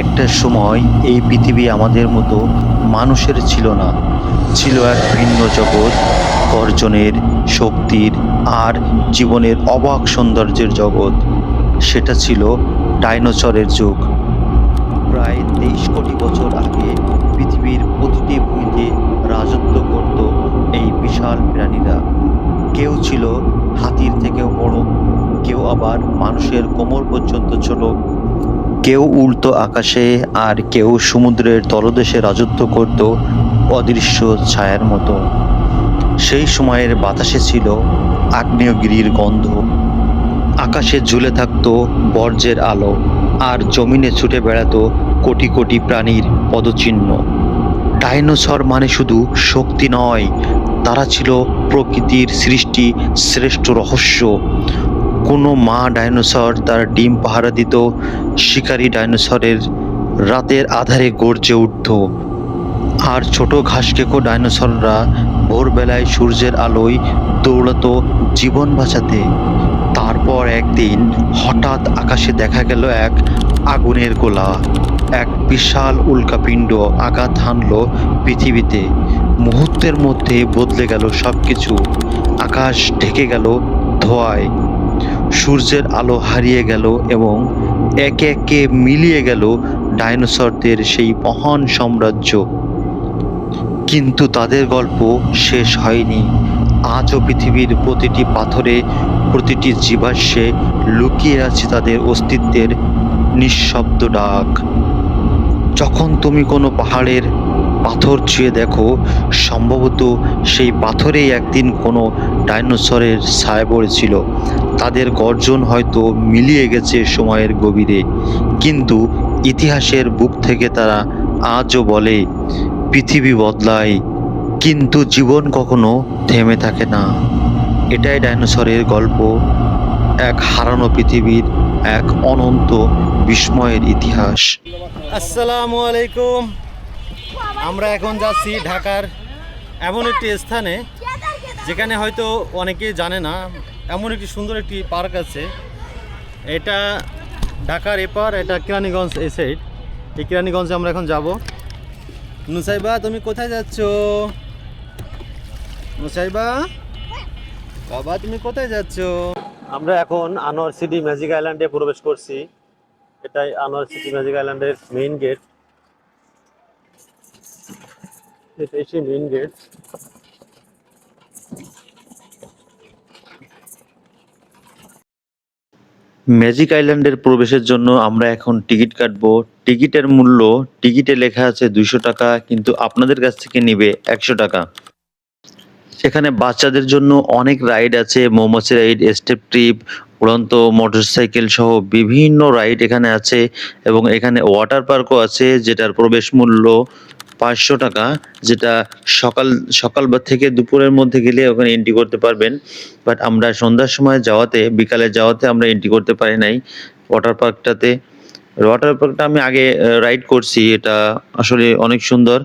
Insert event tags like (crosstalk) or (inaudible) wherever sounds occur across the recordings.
একটা সময় এই পৃথিবী আমাদের মতো মানুষের ছিল না। ছিল এক ভিন্ন জগৎ, গর্জনের, শক্তির আর জীবনের অবাক সৌন্দর্যের জগৎ। সেটা ছিল ডাইনোসরের যুগ। প্রায় তেইশ কোটি বছর আগে পৃথিবীর প্রতিটি ভূমিতে রাজত্ব করত এই বিশাল প্রাণীরা। কেউ ছিল হাতির থেকেও বড়, কেউ আবার মানুষের কোমর পর্যন্ত ছোট। কেউ উল্টো আকাশে আর কেউ সমুদ্রের তলদেশে রাজত্ব করত অদৃশ্য ছায়ার মতো। সেই সময়ের বাতাসে ছিল আগ্নেয়গিরির গন্ধ। আকাশে ঝুলে থাকত বর্জ্যের আলো আর জমিনে ছুটে বেড়াতো কোটি কোটি প্রাণীর পদচিহ্ন। ডাইনোসর মানে শুধু শক্তি নয়, তারা ছিল প্রকৃতির সৃষ্টি শ্রেষ্ঠ রহস্য। কোনো মা ডাইনোসর তার ডিম পাহারা দিত, শিকারী ডাইনোসরের রাতের আধারে গর্জে উঠত। আর ছোট ঘাসকেকো ডাইনোসররা ভোরবেলায় সূর্যের আলোয় দৌড়াতো জীবন বাঁচাতে। তারপর একদিন হঠাৎ আকাশে দেখা গেল এক আগুনের গোলা। এক বিশাল উল্কাপিণ্ড আঘাত হানলো পৃথিবীতে। মুহূর্তের মধ্যে বদলে গেল সব কিছু আকাশ ঢেকে গেল ধোঁয়ায়। সূর্যের আলো হারিয়ে গেল এবং একে একে মিলিয়ে গেল ডাইনোসরদের সেই মহান সাম্রাজ্য। কিন্তু তাদের গল্প শেষ হয়নি। আজও পৃথিবীর প্রতিটি পাথরে প্রতিটি জীবাশ্মে লুকিয়ে আছে তাদের অস্তিত্বের নিঃশব্দ ডাক। যখন তুমি কোনো পাহাড়ের পাথর ছুঁয়ে দেখো, সম্ভবত সেই পাথরেই একদিন কোনো ডাইনোসরের ছায়া পড়েছিল তাদের গর্জন হয়তো মিলিয়ে গেছে সময়ের গভীরে, কিন্তু ইতিহাসের বুক থেকে তারা আজও বলে, পৃথিবী বদলায়, কিন্তু জীবন কখনো থেমে থাকে না। এটাই ডাইনোসরের গল্প, এক হারানো পৃথিবীর এক অনন্ত বিস্ময়ের ইতিহাস। আসসালামু আলাইকুম। আমরা এখন যাচ্ছি ঢাকার এমন একটি স্থানে, যেখানে হয়তো অনেকেই জানে না এমন একটি সুন্দর একটি পার্ক আছে। এটা ঢাকার এপার, এটা কেরানীগঞ্জ এই সাইড এই কেরানীগঞ্জে আমরা এখন যাব। নুসাইবা, তুমি কোথায় যাচ্ছ? নুসাইবা? বাবা, তুমি কোথায় যাচ্ছ? আমরা এখন আনোয়ার সিটি ম্যাজিক আইল্যান্ডে প্রবেশ করছি। এটাই আনোয়ার সিটি ম্যাজিক আইল্যান্ডের মেইন গেট এটাই সেই মেইন গেট ম্যাজিক আইল্যান্ডের প্রবেশের জন্য আমরা এখন টিকিট কাটবো। টিকিটের মূল্য, টিকিটে লেখা আছে দুইশো টাকা, কিন্তু আপনাদের কাছ থেকে নিবে একশো টাকা। সেখানে বাচ্চাদের জন্য অনেক রাইড আছে, মৌমাছি রাইড, স্টেপ ট্রিপ, উড়ন্ত মোটরসাইকেল সহ বিভিন্ন রাইড এখানে আছে এবং এখানে ওয়াটার পার্কও আছে যেটার প্রবেশ মূল্য পাঁচশো টাকা, যেটা সকাল সকাল থেকে দুপুরের মধ্যে গেলে ওখানে এন্ট্রি করতে পারবেন। বাট আমরা সন্ধ্যার সময় যাওয়াতে, বিকালে যাওয়াতে আমরা এন্ট্রি করতে পারি নাই। ওয়াটার পার্কটাতে ওয়াটার পার্কটা আমি আগে রাইড করছি। এটা আসলে অনেক সুন্দর।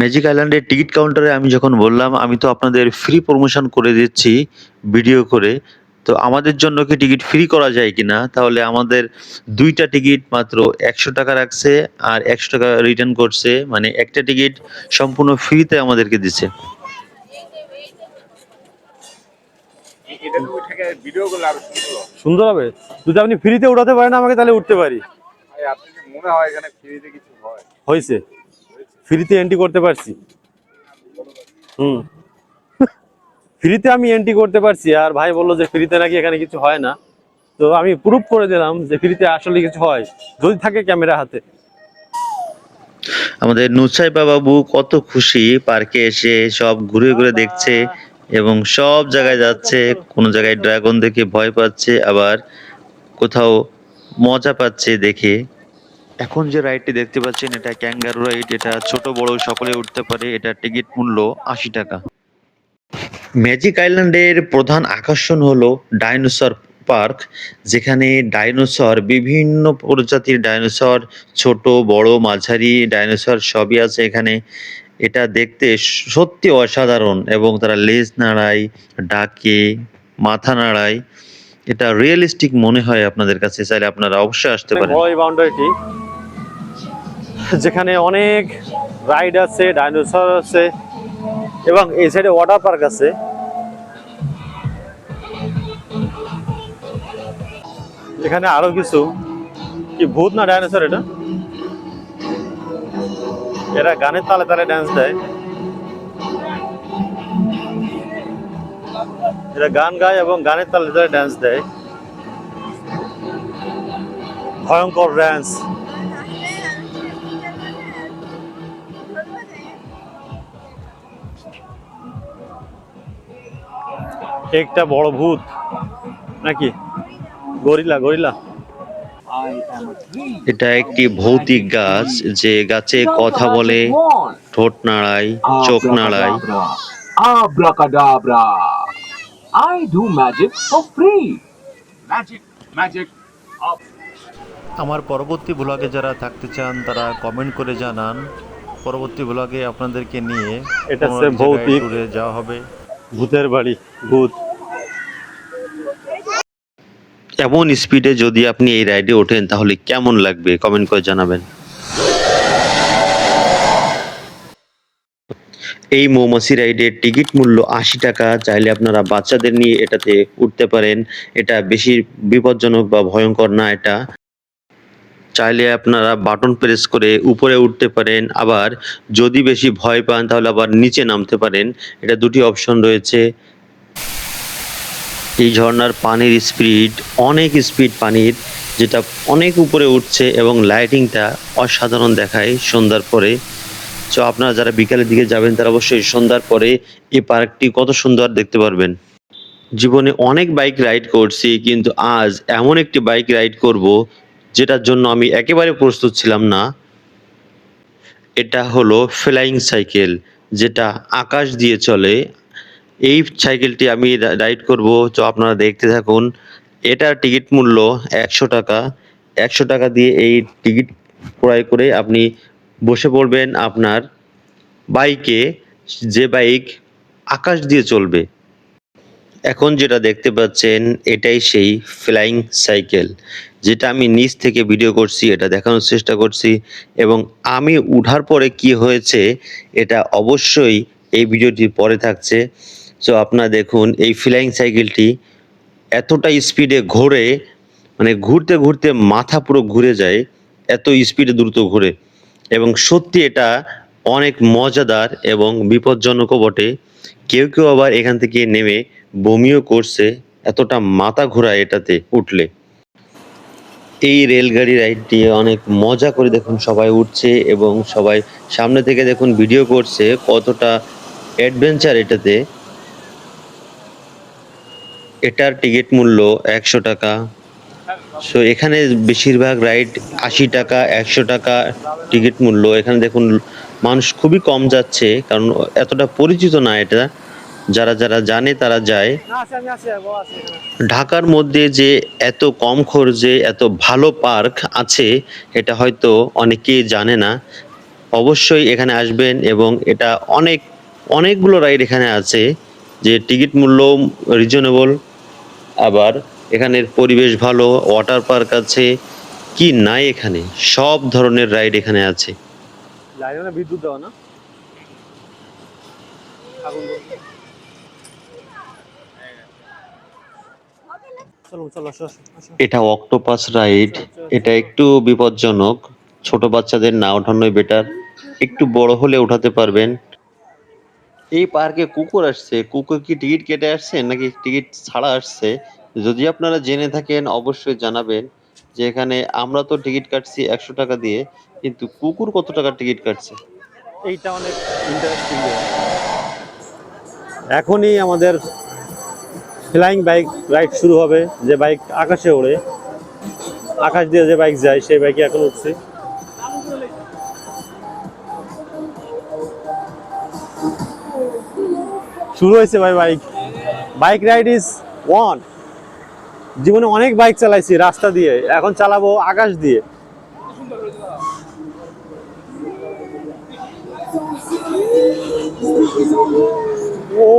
ম্যাজিক আইল্যান্ডের টিকিট কাউন্টারে আমি যখন বললাম, আমি তো আপনাদের ফ্রি প্রমোশন করে দিচ্ছি ভিডিও করে। তো আমাদের জন্য কি টিকিট ফ্রি করা যায় কি না তাহলে আমাদের দুইটা টিকিট মাত্র একশো টাকা রাখছে আর একশো টাকা রিটার্ন করছে মানে একটা টিকিট সম্পূর্ণ ফ্রিতে আমাদেরকে আরও সুন্দর হবে। যদি আপনি ফ্রিতে উঠাতে পারেন আমাকে তাহলে উঠতে পারি। ভাই আপনি কি মনে হয় এখানে ফ্রিতে কিছু হয়? হয়েছে। ফ্রিতে এন্ট্রি করতে পারছি। হুম। ফ্রিতে আমি এন্ট্রি করতে পারছি, আর ভাই বলল যে ফ্রিতে নাকি এখানে কিছু হয় না। তো আমি প্রুফ করে দিলাম যে ফ্রিতে আসলে কিছু হয়, যদি থাকে ক্যামেরা হাতে। আমাদের নুসাইবা বাবু কত খুশি পার্কে এসে সব ঘুরে ঘুরে দেখছে এবং সব জায়গায় যাচ্ছে, কোনো জায়গায় ড্রাগন দেখে ভয় পাচ্ছে, আবার কোথাও মজা পাচ্ছে দেখে। এখন যে রাইডটি দেখতে পাচ্ছেন, এটা ক্যাঙ্গারু রাইড এটা ছোট বড়, সকলে উঠতে পারে, এটা টিকিট মূল্য আশি টাকা। ম্যাজিক আইল্যান্ডের প্রধান আকর্ষণ হলো ডাইনোসর পার্ক, যেখানে ডাইনোসর, বিভিন্ন প্রজাতির ডাইনোসর, ছোট, বড়, মাঝারি ডাইনোসর সবই আছে এখানে। এটা দেখতে সত্যি অসাধারণ এবং তারা লেজ নাড়ায়, ডাকে, মাথা নাড়ায়। এটা রিয়েলিস্টিক মনে হয় আপনাদের কাছে, চাইলে আপনারা অবশ্যই আসতে পারেন। ওই বাউন্ডারিটি, যেখানে অনেক রাইড আছে, ডাইনোসর আছে এবং এই সাইডে ওয়াটার পার্ক আছে। এখানে আরও কিছু, কি ভূত না ডাইনোসর এটা? এরা গানের তালে তালে ডান্স দেয়। এরা গান গায় এবং গানের তালে তালে ডান্স দেয়। ভয়ঙ্কর ডান্স একটা বড় ভূত নাকি গরিলা গরিলা এটা একটি ভৌতিক গাছ যে গাছে কথা বলে ঠোঁট নাড়ায় চোখ নাড়ায় Abracadabra. I do magic for free. Magic magic আমার পরবর্তী ব্লগে যারা থাকতে চান তারা কমেন্ট করে জানান পরবর্তী ব্লগে আপনাদেরকে নিয়ে এটা হচ্ছে ভৌতিক। যাওয়া হবে ভূতের বাড়ি, ভূত। এমন স্পিডে যদি আপনি এই রাইডে ওঠেন, তাহলে কেমন লাগবে? কমেন্ট করে জানাবেন। এই মৌমাছি রাইডের টিকিট মূল্য আশি টাকা। চাইলে আপনারা বাচ্চাদের নিয়ে এটাতে উঠতে পারেন। এটা বেশি বিপজ্জনক বা ভয়ঙ্কর না এটা। চাইলে আপনারা বাটন প্রেস করে উপরে উঠতে পারেন, আবার যদি বেশি ভয় পান তাহলে আবার নিচে নামতে পারেন। এটা দুটি অপশন রয়েছে। এই ঝর্ণার পানির স্পিড, অনেক স্পিড পানির, যেটা অনেক উপরে উঠছে এবং লাইটিংটা অসাধারণ দেখায় সন্ধ্যার পরে। সো আপনারা যারা বিকালের দিকে যাবেন, তারা অবশ্যই সন্ধ্যার পরে এই পার্কটি কত সুন্দর দেখতে পারবেন। জীবনে অনেক বাইক রাইড করছি, কিন্তু আজ এমন একটি বাইক রাইড করব যেটার জন্য আমি একেবারে প্রস্তুত ছিলাম না, এটা হলো ফ্লাইং সাইকেল যেটা আকাশ দিয়ে চলে। এই সাইকেলটি আমি রাইড করব, তো আপনারা দেখতে থাকুন। এটার টিকিট মূল্য একশো টাকা। একশো টাকা দিয়ে এই টিকিট ক্রয় করে আপনি বসে পড়বেন আপনার বাইকে যে বাইক আকাশ দিয়ে চলবে। এখন যেটা দেখতে পাচ্ছেন, এটাই সেই ফ্লাইং সাইকেল যেটা আমি নিচ থেকে ভিডিও করছি, এটা দেখানোর চেষ্টা করছি এবং আমি উঠার পরে কি হয়েছে, এটা অবশ্যই এই ভিডিওটির পরে থাকছে। সো আপনারা দেখুন, এই ফ্লাইং সাইকেলটি এতটা স্পিডে ঘোরে মানে ঘুরতে ঘুরতে মাথা পুরো ঘুরে যায়, এত স্পিডে দ্রুত ঘুরে। এবং সত্যি এটা অনেক মজাদার এবং বিপজ্জনকও বটে। কেউ কেউ আবার এখান থেকে নেমে বমিও করছে, এতটা মাথা ঘোরায় এটাতে উঠলে। এই রেলগাড়ি রাইডটি অনেক মজা করে দেখুন সবাই উঠছে এবং সবাই সামনে থেকে দেখুন ভিডিও করছে কতটা অ্যাডভেঞ্চার এটাতে। এটার টিকিট মূল্য একশো টাকা। সো এখানে বেশিরভাগ রাইড আশি টাকা, একশো টাকা টিকিট মূল্য। এখানে দেখুন মানুষ খুবই কম যাচ্ছে কারণ এতটা পরিচিত না এটা। যারা যারা জানে তারা যায়। ঢাকার মধ্যে যে এত কম খরচে এত ভালো পার্ক আছে এটা হয়তো অনেকেই জানে না। অবশ্যই এখানে আসবেন এবং এটা অনেক অনেকগুলো রাইড এখানে আছে যে টিকিট মূল্য রিজনেবল আবার এখানের পরিবেশ ভালো ওয়াটার পার্ক আছে কি নাই এখানে সব ধরনের রাইড এখানে আছে। বিদ্যুৎ দেওয়া না চলো চলো আসো আসো, আসো। এটা অক্টোপাস রাইড এটা একটু বিপজ্জনক। ছোট বাচ্চাদের না ওঠানোই বেটার একটু বড় হলে ওঠাতে পারবেন। এই পার্কে কুকুর আসছে। কুকুর কি টিকিট কেটে আসছে নাকি টিকিট ছাড়া আসছে? যদি আপনারা জেনে থাকেন অবশ্যই জানাবেন যে এখানে আমরা তো টিকিট কাটছি একশো টাকা দিয়ে কিন্তু কুকুর কত টাকার টিকিট কাটছে? এইটা অনেক ইন্টারেস্টিং এখনই আমাদের ফ্লাইং বাইক রাইড শুরু হবে, যে বাইক আকাশে ওড়ে। আকাশ দিয়ে যে বাইক যায়, সেই বাইকে এখন উঠছে। শুরু হয়েছে ভাই bike. Bike ride is one. জীবনে অনেক বাইক চালাইছি রাস্তা দিয়ে, এখন চালাবো আকাশ দিয়ে। ও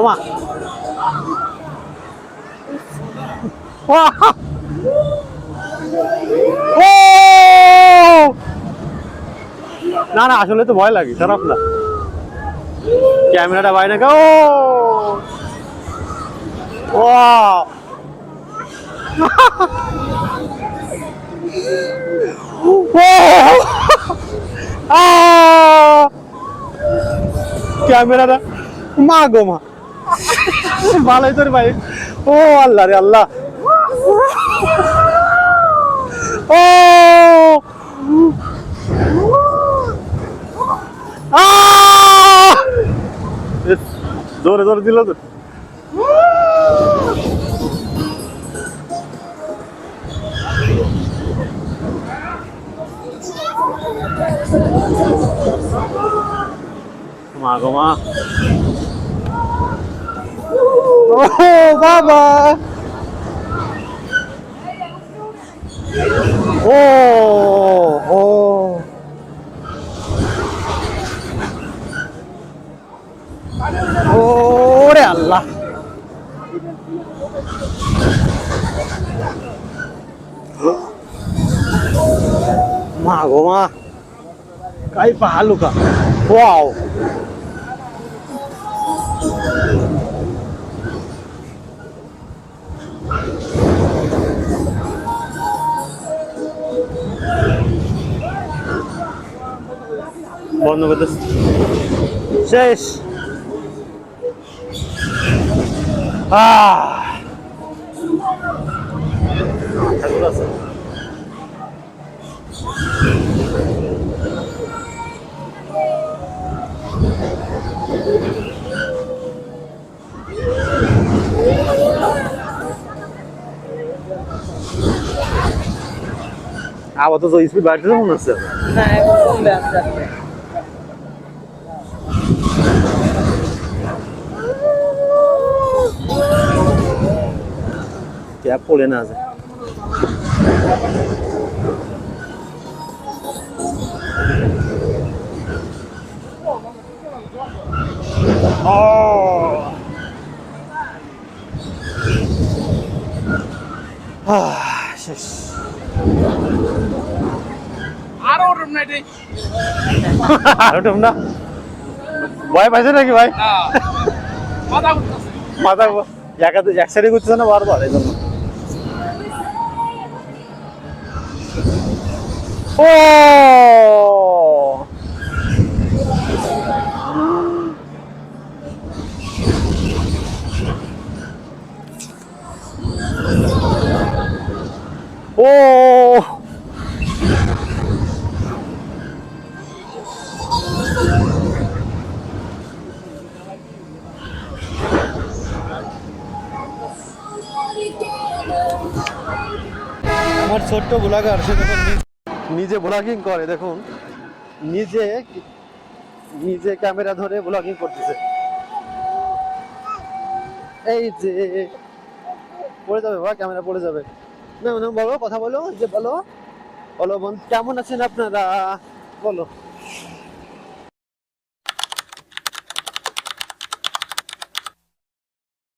ওমা। না না, আসলে তো ভয় লাগে, খারাপ না। ক্যামেরাটা বাইরে ও। ক্যামেরাটা, মা গো মা। (laughs) ভালোই তোর ভাই। ও আল্লাহ রে আল্লাহ। ও। জোরে জোরে দিল তো। মা গো মা। ও বাবা ও ও ওরে আল্লাহ মা গো মা काय पाहलो का वाव করতে শেষ। আছে আপাতত স্পিড বাড়তেছে মনে হচ্ছে। হ্যাঁ এখন কমবে ক্যাপ পড়ে না আছে শেষ। আরও ওরম নাই রে। আর ওঠব না? ভয় পাইছে নাকি ভাই? মাথা মাথা এক সাইডে ঘুরতেছে না বারবার? এই জন্য। ও ও আমার ছোট্ট ব্লগার সে নিজ- ব্লগিং করে, দেখুন। নিজে নিজে ক্যামেরা ধরে ব্লগিং করতেছে। এই যে, পড়ে যাবে বাবা ক্যামেরা পড়ে যাবে। না বলো, কথা বলো, যে বলো। বলো বোন কেমন আছেন আপনারা? বলো।